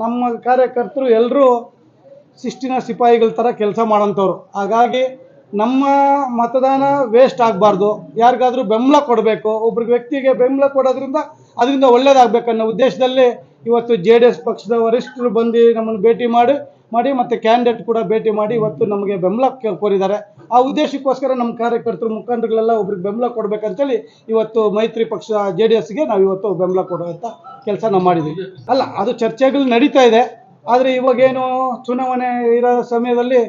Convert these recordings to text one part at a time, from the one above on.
ನಮ್ಮ ಕಾರ್ಯಕರ್ತರು ಎಲ್ಲರೂ ಶಿಸ್ತಿನ ಸಿಪಾಯಿಗಳ ಥರ ಕೆಲಸ ಮಾಡೋಂಥವ್ರು ಹಾಗಾಗಿ ನಮ್ಮ ಮತದಾನ ವೇಸ್ಟ್ ಆಗಬಾರ್ದು. ಯಾರಿಗಾದ್ರೂ ಬೆಂಬಲ ಕೊಡಬೇಕು. ಒಬ್ರಿಗೆ ವ್ಯಕ್ತಿಗೆ ಬೆಂಬಲ ಕೊಡೋದ್ರಿಂದ ಅದರಿಂದ ಒಳ್ಳೇದಾಗಬೇಕನ್ನೋ ಉದ್ದೇಶದಲ್ಲಿ ಇವತ್ತು ಜೆ ಡಿ ಎಸ್ ಪಕ್ಷದ ವರಿಷ್ಠರು ಬಂದು ನಮ್ಮನ್ನು ಭೇಟಿ ಮಾಡಿ ಮಾಡಿ ಮತ್ತು ಕ್ಯಾಂಡಿಡೇಟ್ ಕೂಡ ಭೇಟಿ ಮಾಡಿ ಇವತ್ತು ನಮಗೆ ಬೆಂಬಲ ಕೋರಿದ್ದಾರೆ. ಆ ಉದ್ದೇಶಕ್ಕೋಸ್ಕರ ನಮ್ಮ ಕಾರ್ಯಕರ್ತರು, ಮುಖಂಡರುಗಳೆಲ್ಲ ಒಬ್ರಿಗೆ ಬೆಂಬಲ ಕೊಡಬೇಕಂತೇಳಿ ಇವತ್ತು ಮೈತ್ರಿ ಪಕ್ಷ ಜೆ ಡಿ ಎಸ್ಗೆ ನಾವು ಇವತ್ತು ಬೆಂಬಲ ಕೊಡುವಂಥ ಕೆಲಸ ನಾವು ಮಾಡಿದ್ದೀವಿ ಅಲ್ಲ, ಅದು ಚರ್ಚೆಗಳು ನಡೀತಾ ಇದೆ. ಆದರೆ ಇವಾಗೇನು ಚುನಾವಣೆ ಇರೋ ಸಮಯದಲ್ಲಿ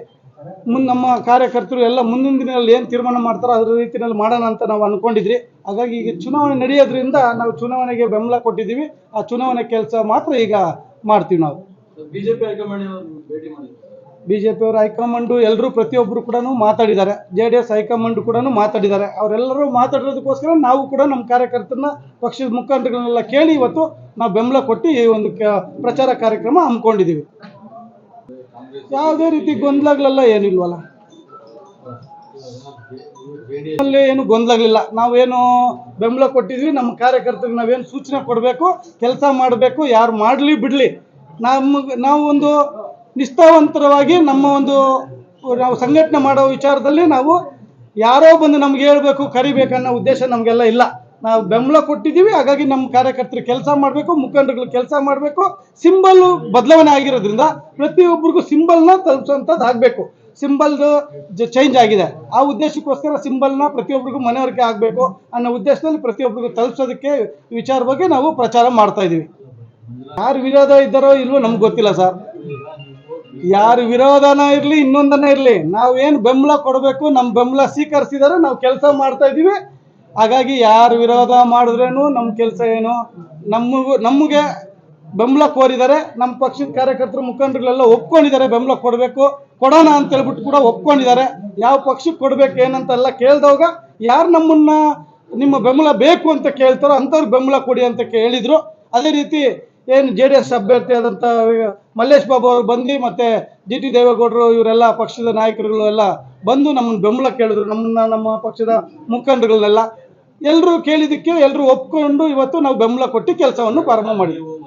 ಮುಂದೆ ನಮ್ಮ ಕಾರ್ಯಕರ್ತರು ಎಲ್ಲ ಮುಂದಿನ ದಿನಗಳಲ್ಲಿ ಏನು ತೀರ್ಮಾನ ಮಾಡ್ತಾರೋ ಅದ್ರ ರೀತಿಯಲ್ಲಿ ಮಾಡೋಣ ಅಂತ ನಾವು ಅಂದ್ಕೊಂಡಿದ್ರಿ ಹಾಗಾಗಿ ಈಗ ಚುನಾವಣೆ ನಡೆಯೋದ್ರಿಂದ ನಾವು ಚುನಾವಣೆಗೆ ಬೆಂಬಲ ಕೊಟ್ಟಿದ್ದೀವಿ. ಆ ಚುನಾವಣೆ ಕೆಲಸ ಮಾತ್ರ ಈಗ ಮಾಡ್ತೀವಿ ನಾವು. ಬಿಜೆಪಿ ಹೈಕಮಾಂಡ್ ಭೇಟಿ ಮಾಡಿದ್ರು. ಬಿ ಜೆ ಪಿಯವರು ಹೈಕಮಾಂಡು ಎಲ್ಲರೂ ಪ್ರತಿಯೊಬ್ಬರು ಕೂಡ ಮಾತಾಡಿದ್ದಾರೆ. ಜೆ ಡಿ ಎಸ್ ಹೈಕಮಾಂಡ್ ಕೂಡ ಮಾತಾಡಿದ್ದಾರೆ. ಅವರೆಲ್ಲರೂ ಮಾತಾಡಿರೋದಕ್ಕೋಸ್ಕರ ನಾವು ಕೂಡ ನಮ್ಮ ಕಾರ್ಯಕರ್ತರನ್ನ ಪಕ್ಷದ ಮುಖಂಡಗಳನ್ನೆಲ್ಲ ಕೇಳಿ ಇವತ್ತು ನಾವು ಬೆಂಬಲ ಕೊಟ್ಟು ಈ ಒಂದು ಪ್ರಚಾರ ಕಾರ್ಯಕ್ರಮ ಹಮ್ಮಿಕೊಂಡಿದ್ದೀವಿ. ಯಾವುದೇ ರೀತಿ ಗೊಂದಲಗಳೆಲ್ಲ ಏನಿಲ್ವಲ್ಲ ಅಲ್ಲಿ ಏನು ಗೊಂದಲಗಳಿಲ್ಲ. ನಾವೇನು ಬೆಂಬಲ ಕೊಟ್ಟಿದ್ವಿ ನಮ್ಮ ಕಾರ್ಯಕರ್ತರಿಗೆ ನಾವೇನು ಸೂಚನೆ ಕೊಡಬೇಕು, ಕೆಲಸ ಮಾಡಬೇಕು, ಯಾರು ಮಾಡಲಿ ಬಿಡಲಿ. ನಮಗೆ ನಾವು ಒಂದು ನಿಷ್ಠಾವಂತರವಾಗಿ ನಮ್ಮ ಒಂದು, ನಾವು ಸಂಘಟನೆ ಮಾಡೋ ವಿಚಾರದಲ್ಲಿ ನಾವು ಯಾರೋ ಬಂದು ನಮ್ಗೆ ಹೇಳ್ಬೇಕು ಕರಿಬೇಕನ್ನೋ ಉದ್ದೇಶ ನಮಗೆಲ್ಲ ಇಲ್ಲ. ನಾವು ಬೆಂಬಲ ಕೊಟ್ಟಿದ್ದೀವಿ, ಹಾಗಾಗಿ ನಮ್ಮ ಕಾರ್ಯಕರ್ತರು ಕೆಲಸ ಮಾಡಬೇಕು, ಮುಖಂಡರುಗಳು ಕೆಲಸ ಮಾಡಬೇಕು. ಸಿಂಬಲ್ ಬದಲಾವಣೆ ಆಗಿರೋದ್ರಿಂದ ಪ್ರತಿಯೊಬ್ಬರಿಗೂ ಸಿಂಬಲ್ನ ತಲುಪಿಸೋಂಥದ್ದು ಆಗಬೇಕು. ಸಿಂಬಲ್ದು ಚೇಂಜ್ ಆಗಿದೆ. ಆ ಉದ್ದೇಶಕ್ಕೋಸ್ಕರ ಸಿಂಬಲ್ನ ಪ್ರತಿಯೊಬ್ಬರಿಗೂ ಮನವರಿಕೆ ಆಗಬೇಕು ಅನ್ನೋ ಉದ್ದೇಶದಲ್ಲಿ ಪ್ರತಿಯೊಬ್ಬರಿಗೂ ತಲುಪಿಸೋದಕ್ಕೆ ವಿಚಾರ ಬಗ್ಗೆ ನಾವು ಪ್ರಚಾರ ಮಾಡ್ತಾ ಇದ್ದೀವಿ. ಯಾರು ವಿರೋಧ ಇದ್ದಾರೋ ಇಲ್ವೋ ನಮ್ಗೆ ಗೊತ್ತಿಲ್ಲ ಸರ್. ಯಾರು ವಿರೋಧನ ಇರಲಿ ಇನ್ನೊಂದನ ಇರಲಿ ಏನು ಬೆಂಬಲ ಕೊಡಬೇಕು ನಮ್ಮ ಬೆಂಬಲ ಸ್ವೀಕರಿಸಿದರೆ, ನಾವು ಕೆಲಸ ಮಾಡ್ತಾ ಇದ್ದೀವಿ. ಹಾಗಾಗಿ ಯಾರು ವಿರೋಧ ಮಾಡಿದ್ರೇನು ನಮ್ಮ ಕೆಲಸ ಏನು? ನಮಗೂ, ನಮಗೆ ಬೆಂಬಲ ಕೋರಿದ್ದಾರೆ ನಮ್ಮ ಪಕ್ಷದ ಕಾರ್ಯಕರ್ತರು, ಮುಖಂಡರುಗಳೆಲ್ಲ ಒಪ್ಕೊಂಡಿದ್ದಾರೆ ಬೆಂಬಲ ಕೊಡಬೇಕು. ಕೊಡೋಣ ಅಂತ ಹೇಳ್ಬಿಟ್ಟು ಕೂಡ ಒಪ್ಕೊಂಡಿದ್ದಾರೆ ಯಾವ ಪಕ್ಷಕ್ಕೆ ಕೊಡಬೇಕು, ಏನಂತೆಲ್ಲ ಕೇಳಿದವಾಗ ಯಾರು ನಮ್ಮನ್ನ ನಿಮ್ಮ ಬೆಂಬಲ ಬೇಕು ಅಂತ ಕೇಳ್ತಾರೋ ಅಂಥವ್ರು ಬೆಂಬಲ ಕೊಡಿ ಅಂತ ಕೇಳಿದ್ರು. ಅದೇ ರೀತಿ ಏನು ಜೆ ಡಿ ಎಸ್ ಅಭ್ಯರ್ಥಿ ಆದಂಥ ಮಲ್ಲೇಶ್ ಬಾಬು ಅವರು ಬಂದು ಮತ್ತು ಜಿ ಟಿ ದೇವೇಗೌಡರು, ಇವರೆಲ್ಲ ಪಕ್ಷದ ನಾಯಕರುಗಳು ಎಲ್ಲ ಬಂದು ನಮ್ಮನ್ನು ಬೆಂಬಲ ಕೇಳಿದ್ರು, ನಮ್ಮನ್ನ, ನಮ್ಮ ಪಕ್ಷದ ಮುಖಂಡರುಗಳನ್ನೆಲ್ಲ ಎಲ್ಲರೂ ಕೇಳಿದ್ದಕ್ಕೆ ಎಲ್ಲರೂ ಒಪ್ಕೊಂಡು ಇವತ್ತು ನಾವು ಬೆಂಬಲ ಕೊಟ್ಟು ಕೆಲಸವನ್ನು ಪ್ರಾರಂಭ ಮಾಡಿದ್ವಿ.